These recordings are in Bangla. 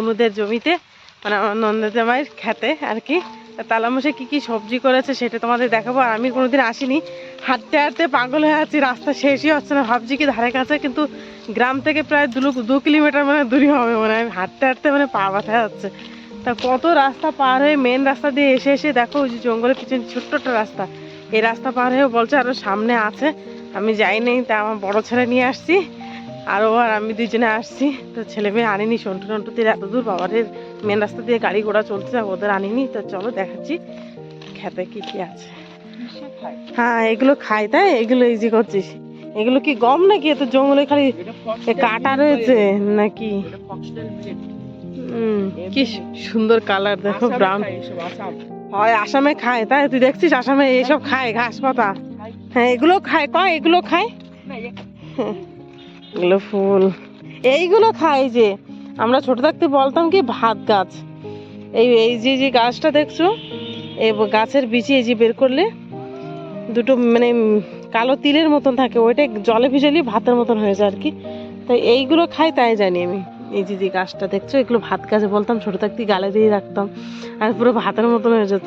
অনুদের জমিতে মানে আমার নন্দাজামাইয়ের খেতে আর কি। তালামশে কি কি সবজি করেছে সেটা তোমাদের দেখাবো। আর আমি কোনোদিন আসিনি। হাঁটতে হাঁটতে পাগল হয়ে আছি, রাস্তা শেষই হচ্ছে না। ভাবছি কি ধারে কাছে, কিন্তু গ্রাম থেকে প্রায় দু দু কিলোমিটার মানে দূরই হবে মনে হয়। হাঁটতে হাঁটতে মানে পা ব্যথা যাচ্ছে তা কত রাস্তা পার হয়ে মেন রাস্তা দিয়ে এসে এসে দেখো ওই যে জঙ্গলের পিছনে ছোট্ট একটা রাস্তা। এই রাস্তা পার হয়ে বলছে আরও সামনে আছে। আমি যাইনি, তা আমার বড় ছেলে নিয়ে আসছি। আর ও আর আমি দুজনে আসছি। তো ছেলে মেয়ে আনিনি সন্টু টন্টু দিয়ে এত দূর বাবারের মেন রাস্তা দিয়ে গাড়ি ঘোড়া চলছে ওদের আনিনি। তো চলো দেখাচ্ছি খেতে কি কি আছে। হ্যাঁ এগুলো খাই তাই? এগুলো ইজি করছিস। এগুলো কি গম নাকি? এত জঙ্গলে খালি এ কাটা রয়েছে নাকি? কি সুন্দর কালার দেখো ব্রাউন হয় আসামে খায় তাই? তুই দেখছিস আসামে এইসব খায় ঘাস পাতা? হ্যাঁ এগুলো খায় কয়? এগুলো খায়? হ্যাঁ, এগুলো ফুল। এইগুলো খাই যে, আমরা ছোট থাকতে বলতাম কি ভাত গাছ। এই এই যে যে গাছটা দেখছ, এই গাছের বিচি এই যে বের করলে, দুটো মানে কালো তিলের মতন থাকে, ওইটা জলে ভিজালি ভাতের মতন হয়ে যায় আর কি। তাই এইগুলো খাই, তাই জানি আমি। এই যে যে গাছটা দেখছ, এগুলো ভাত গাছে বলতাম, ছোট থাকতে গালে দিয়ে রাখতাম, আর পুরো ভাতের মতন হয়ে যেত।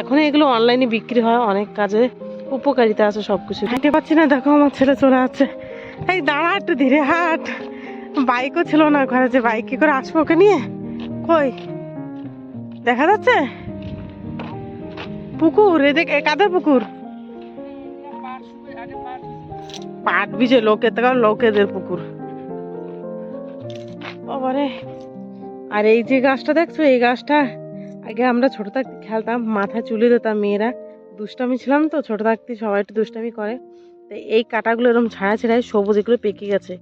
এখন এগুলো অনলাইনে বিক্রি হয়, অনেক কাজে, উপকারিতা আছে সব কিছু পারছি না, দেখো আমার ছেলে চলে আছে এই দাঁড়া একটু ধীরে হাট। বাইকও ছিল না ঘরে, যে বাইক বাইকে করে আসব ওকে নিয়ে? কই? দেখা যাচ্ছে? পুকুর এ কাদের পুকুর? পাট বিজে লোকে তো লোকেদের পুকুর। বাবারে আর এই যে গাছটা দেখছ, এই গাছটা, আগে আমরা ছোট থাকতে খেলতাম, মাথায় চুলে দিতাম মেয়েরা। দুষ্টামি ছিলাম তো, ছোট থাকতে সবাই একটু দুষ্টামি করে। তো এই কাটাগুলো এরকম ছাড়া ছাড়াই সবুজ এগুলো পেকে গেছে।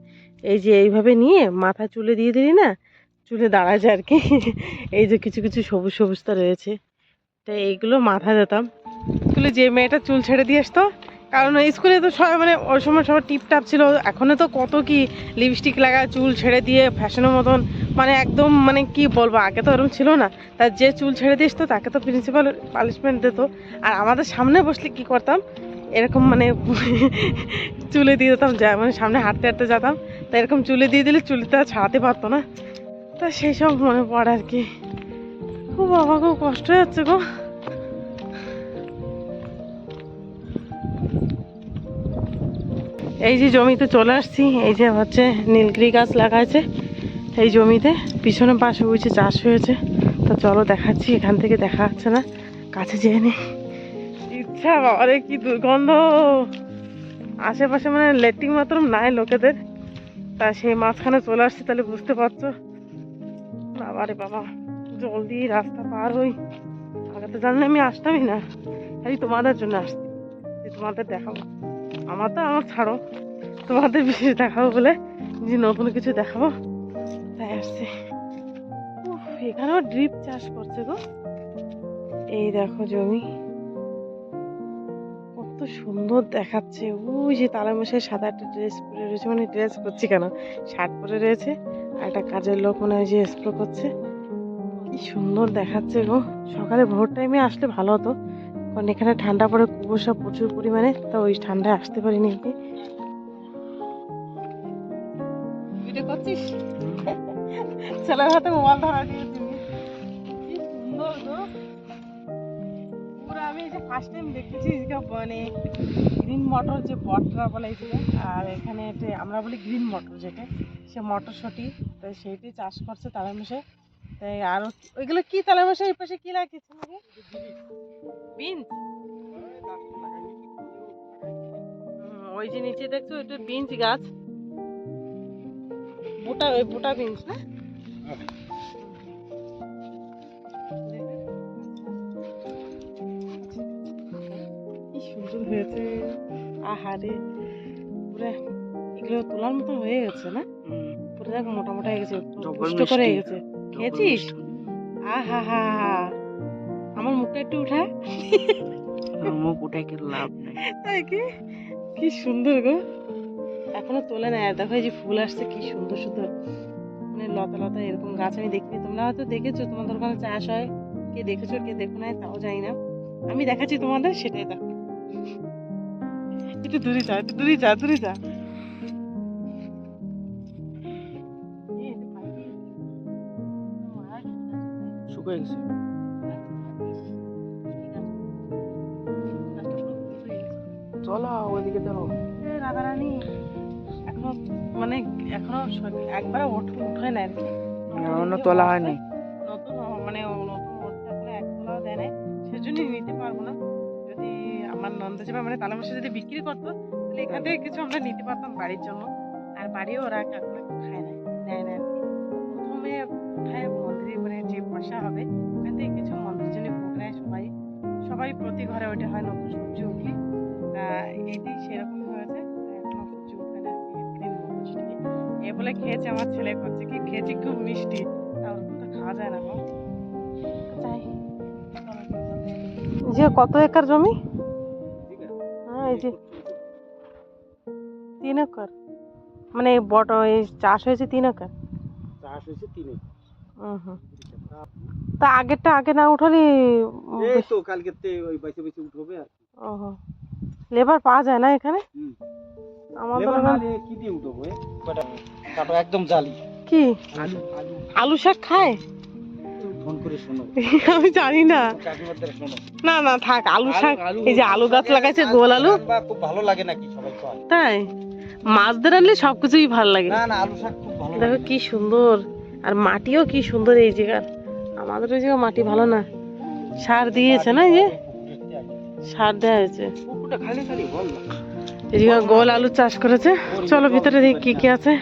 এই যে এইভাবে নিয়ে মাথা চুলে দিয়ে দিলি না, চুলে দাঁড়ায় যায় আর কি। এই যে কিছু কিছু সবুজ সবুজটা রয়েছে। তো এইগুলো মাথা দিতাম। স্কুলে যে মেয়েটা চুল ছেড়ে দিয়ে আসতো, কারণ স্কুলে তো সবাই মানে ওই সময় সবার টিপটাপ ছিল এখনও তো কত কি লিপস্টিক লাগা চুল ছেড়ে দিয়ে ফ্যাশনের মতন মানে একদম মানে কি বলব, আগে তো ওরকম ছিল না। তার যে চুল ছেড়ে দিয়ে আসতো, তাকে তো প্রিন্সিপাল পানিশমেন্ট দিত। আর আমাদের সামনে বসলে কি করতাম এরকম মানে চুলে দিয়ে দিতাম, যা মানে সামনে হাঁটতে হাঁটতে যেতাম, তা এরকম চুলে দিয়ে দিলে চুলটা ছাড়াতে পারতো না। তা সেই সব মনে পড়ে আর কি। খুব বাবা, খুব কষ্ট যাচ্ছে গো। এই যে জমিতে চলে আসছি, এই যে হচ্ছে নীলগিরি গাছ লাগাইছে এই জমিতে। পিছনে পাশে বুঝছে চাষ হয়েছে। তো চলো দেখাচ্ছি, এখান থেকে দেখা যাচ্ছে না। কাছে যেয়ে নি। ইচ্ছা বাবারে, কি দুর্গন্ধ। আশেপাশে মানে লেট্রিন মাত্র নাই লোকেদের। তা সেই মাঝখানে চলে আসছি, তাহলে বুঝতে পারছ। বাবারে বাবা, জলদি রাস্তা পার হই। আগে তো জানলে আমি আসতামই না। খালি তোমাদের জন্য আসছি, যে তোমাদের দেখাবো। আমার তো আমার ছাড়ো। তোমাদের বিশেষ দেখাবো বলে যে নতুন কিছু দেখাবো। তাই আসছে। এখানেও ড্রিপ চাষ করছে গো। এই দেখো জমি। সুন্দর দেখাচ্ছে। ওই যে তালামশাই সাদা একটা ড্রেস পরে রয়েছে মানে ড্রেস করছি কেন? শার্ট পরে রয়েছে, আর একটা কাজের লোক মনে হয় যে স্প্রে করছে। কি সুন্দর দেখাচ্ছে গো। সকালে ভোর টাইমে আসলে ভালো হতো। কারণ এখানে ঠান্ডা পড়ে কুয়াশা প্রচুর পরিমাণে, তো ওই ঠান্ডায় আসতে পারিনি করছিস? ছেলের হাতে মোবাইল ধরা দিয়েছি আমি এই যে ফার্স্ট টাইম দেখতেছি যে মানে গ্রিন মটর যে পটটা বলে এই আর এখানে আমরা বলি গ্রিন মটর যেটা, সে মটরশুঁটি, তো সেইটি চাষ করছে তালের মাসে তাই আর ওইগুলো কি তালের মাসে এই পাশে কি লাগিয়েছে বিনস ওই যে নিচে দেখছ ওইটা বিনস গাছ। বুটা ওই বুটা বিনস না? হয়েছে আহারে পুরো এগুলো তোলার মতো হয়ে গেছে না? পুরো দেখ মোটা মোটা হয়ে গেছে পুষ্ট করে হয়ে গেছে। খেয়েছিস? আহা হা আমার মুখটা একটু উঠা। মুখ উঠে কি লাভ নেই। তাই কি কি সুন্দর গো। এখনও তোলে না দেখো এই যে ফুল আসছে কি সুন্দর সুন্দর। মানে লতা লতা এরকম গাছ আমি দেখিনি। তোমরা হয়তো দেখেছ তোমাদের ওখানে চাষ হয়। কে দেখেছ কে দেখো নাই তাও জানি না। আমি দেখাচ্ছি তোমাদের সেটাই দেখো। একটু দূরে যা একটু দূরে যা দূরে যা। শুকিয়ে গেছে। চলো ওইদিকে এখনও মানে এখনও একবারে ওঠ উঠে এখনও তোলা হয়নি। নতুন মানে নতুন এখনও এক তোলাও দেয় নাই। সেজন্যই নিতে পারব না। আমার নন্দ যাবে মানে তালা মাসে যদি বিক্রি করতো, তাহলে এখান থেকে কিছু আমরা নিতে পারতাম বাড়ির জন্য। আর বাড়িও ওরা এখনও খায় না, দেয় না আর কি। প্রথমে উঠায় মন্দিরে মানে যে পয়সা হবে, ওখান থেকে কিছু মন্দিরের জন্য ভোগ নেয় সবাই। সবাই প্রতি ঘরে ওইটা হয় নতুন সবজি উঠলে। এটি সেরকম হয়েছে এ বলে খেয়েছে আমার ছেলে করছে কি, খেয়েছি খুব মিষ্টি তা তো খাওয়া যায় না যে কত একর জমি? এই যে তিন একর মানে বট এই চাষ হয়েছে তিন একর চাষ হয়েছে তিনে হুম তা আগেরটা আগে না উঠালি এই তো কালকে ওই বাইসে বাইসে উঠবে আর। ওহো। লেবার পাওয়া যায় না এখানে। আমাদের না কি দিয়ে উঠবো? একদম জালি। কি? আলু শাক খায়? আমি জানি না। না না থাক আলু শাক এই যে আলু গাছ লাগাইছে গোল আলু। খুব ভালো লাগে নাকি সবাই তাই? মাছদের আনলে সবকিছুই ভালো লাগে। না না আলু শাক খুব ভালো দেখো কি সুন্দর। আর মাটিও কি সুন্দর এই জায়গার। আমাদের ওই জায়গা মাটি ভালো না। সার দিয়েছে না যে? সার দেওয়া হয়েছে। এই জায়গা গোল আলু চাষ করেছে। চলো ভিতরে দেখি কি কি আছে।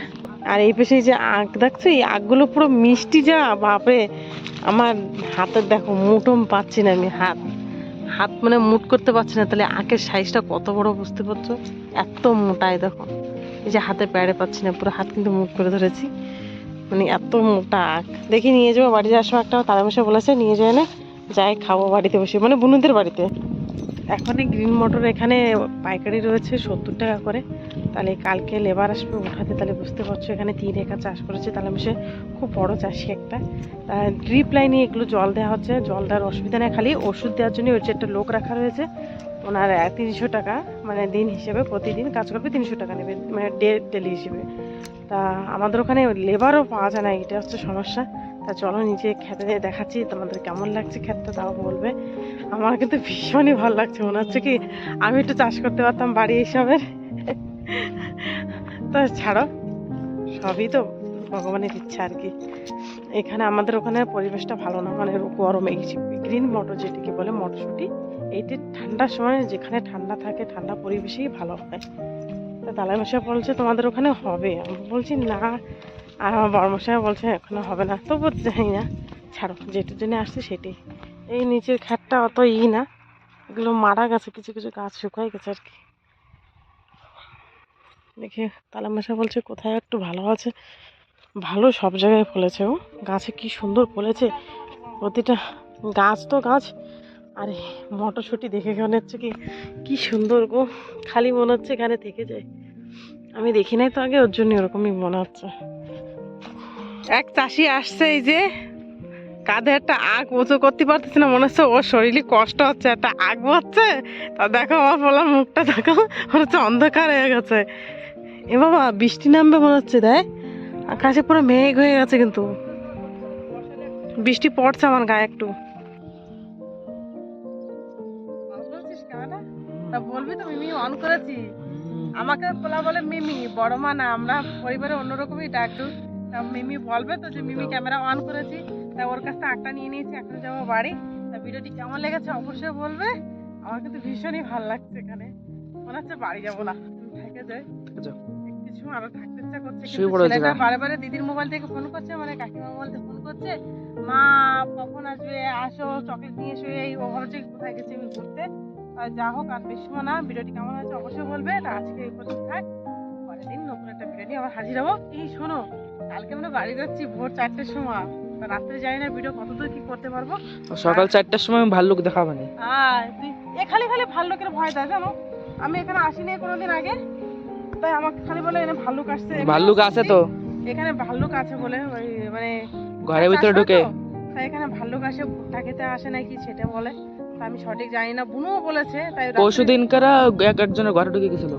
আর এই পাশে যে আখ, দেখছ? এই আখগুলো পুরো মিষ্টি যা, বাপরে! আমার হাতের দেখো মুটম পাচ্ছি না আমি, হাত। হাত মানে মুট করতে পারছি না, তাহলে আখের সাইজটা কত বড় বুঝতে পারছ? এত মোটাই দেখো। এই যে হাতে প্যাড়ে পাচ্ছি না, পুরো হাত কিন্তু মুট করে ধরেছি। মানে এত মোটা আখ। দেখি নিয়ে যাব, বাড়ি যাওয়ার সময় একটা তারা বলেছে, নিয়ে যায় না, যাই খাব বাড়িতে বসে মানে বুনুদের বাড়িতে। এখন গ্রিন মটর এখানে পাইকারি রয়েছে সত্তর টাকা করে। তাহলে কালকে লেবার আসবে উঠাতে তাহলে বুঝতে পারছ এখানে তিন একা চাষ করেছে, তাহলে আমি সে খুব বড় চাষি একটা। ড্রিপ লাইনে এগুলো জল দেওয়া হচ্ছে, জল দেওয়ার অসুবিধা নেই, খালি ওষুধ দেওয়ার জন্য ওই যে একটা লোক রাখা রয়েছে, ওনার তিনশো টাকা মানে দিন হিসেবে প্রতিদিন কাজ করবে, তিনশো টাকা নেবে মানে ডে, ডেলি হিসেবে। তা আমাদের ওখানে লেবারও পাওয়া যায় না, এটা হচ্ছে সমস্যা। তা চলো নিজে খেতে দেখাচ্ছি, তোমাদের কেমন লাগছে খেতে তাও বলবে। আমার কিন্তু ভীষণই ভালো লাগছে, মনে হচ্ছে কি আমি একটু চাষ করতে পারতাম বাড়ি এইসবের তো ছাড়ো, সবই তো ভগবানের ইচ্ছা আর কি। এখানে আমাদের ওখানে পরিবেশটা ভালো না মানে গরমে গ্রিন মটর যেটিকে বলে মটরশুঁটি, এইটি ঠান্ডার সময় যেখানে ঠান্ডা থাকে, ঠান্ডা পরিবেশেই ভালো হয়। তা দালাই মশাই বলছে, তোমাদের ওখানে হবে? আমি বলছি, না। আর আমার বড় মশাই বলছে, এখানে হবে না। তবু জানি না। ছাড়ো, যেটার জন্য আসছে সেটি। এই নিচের খ্যাটটা অত ই না, এগুলো মারা গেছে, কিছু কিছু গাছ শুকাই গেছে আর কি। দেখে তালা মশাই বলছে, কোথায় একটু ভালো আছে? ভালো সব জায়গায় ফলেছে ও। গাছে কি সুন্দর ফলেছে? প্রতিটা গাছ তো গাছ। আরে, মটরশুঁটি দেখে মনে হচ্ছে কি কি সুন্দর গো। খালি মনে হচ্ছে এখানে থেকে যায়। আমি দেখি নাই তো আগে, ওর জন্য ওরকমই মনে হচ্ছে। এক চাষি আসছে এই যে, কাঁধে একটা আগ উঁচু করতে পারতেছে না, মনে হচ্ছে ওর শরীরে কষ্ট হচ্ছে, একটা আগ হচ্ছে। তা দেখো আমার বললাম মুখটা, দেখো মনে হচ্ছে অন্ধকার হয়ে গেছে। এ বাবা বৃষ্টি নামবে মনে হচ্ছে দেয় আকাশে পুরো মেঘ হয়ে গেছে কিন্তু। বৃষ্টি পড়ছে আমার গায়ে একটু। তা বলবি তো মিমি অন করেছি। আমাকে বলা বলে মিমি বড় মা না আমরা পরিবারে অন্যরকমই ডাকু তা মিমি বলবে তো যে মিমি ক্যামেরা অন করেছি। তা ওর কাছ থেকে আটটা নিয়ে নিয়েছি এখন যাব বাড়ি। তা ভিডিওটি কেমন লেগেছে অবশ্যই বলবে। আমার কিন্তু ভীষণই ভালো লাগছে এখানে। মনে হচ্ছে বাড়ি যাব না। থেকে যাই। যাও। কিছু থাকতে ইচ্ছা করছে কিন্তু ছেলেটা বারে বারে দিদির মোবাইল থেকে ফোন করছে মানে কাকিমা মোবাইল থেকে ফোন করছে মা কখন আসবে? আসো চকলেট নিয়ে এসো এই ও ভাবছে কোথায় গেছি আমি ঘুরতে। যা হোক আর বেশি সময় না ভিডিওটি কেমন হয়েছে অবশ্যই বলবে তা আজকে এই পর্যন্ত থাক পরের দিন নতুন একটা ভিডিও নিয়ে আবার হাজির হব। এই শোনো কালকে আমরা বাড়ি যাচ্ছি ভোর চারটের সময়। রাত্রে জানি না ভিডিও কতদূর কি করতে পারব। সকাল চারটার সময় ভাল্লুক দেখাবে তুই এ খালি খালি ভাল্লুকের ভয় দেয় জানো আমি এখানে আসিনি কোনোদিন আগে। তাই আমাকে খালি বলে এখানে ভাল্লুক আসছে ভাল্লুক আছে তো? এখানে ভাল্লুক আছে বলে মানে ঘরের ভিতরে ঢুকে? তাই এখানে ভাল্লুক আসে ভুট্টা আসে নাকি সেটা বলে। আমি সঠিক জানি না বুনুও বলেছে তাই পরশু দিনকার এক একজনের ঘরে ঢুকে গেছিল।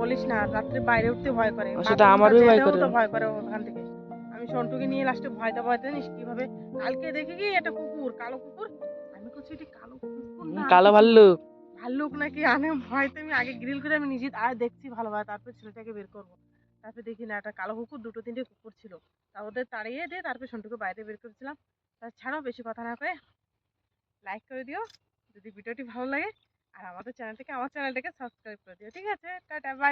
বলিস না রাত্রে বাইরে উঠতে ভয় করে। সেটা আমারও ভয় করে। তো ভয় করে ওখান থেকে। আমি সন্টুকে নিয়ে লাস্টে ভয়তে ভয়তে জানিস কীভাবে কালকে দেখে কি একটা কুকুর কালো কুকুর? আমি করছি এটি কালো কুকুর না কালো ভাল্লুক। ভাল্লুক নাকি আনে হয়তো আমি আগে গ্রিল করে আমি নিজে আর দেখছি ভালোভাবে তারপর ছেলেটাকে বের করব। তারপর দেখি না, একটা কালো কুকুর, দুটো তিনটে কুকুর ছিল। তা ওদের তাড়িয়ে দিয়ে তারপর সন্টুকে বাইরে বের করেছিলাম তাছাড়াও বেশি কথা না করে লাইক করে দিও, যদি ভিডিওটি ভালো লাগে। আর আমাদের চ্যানেলটিকে আমার চ্যানেলটাকে সাবস্ক্রাইব করে দিও, ঠিক আছে? Tata bye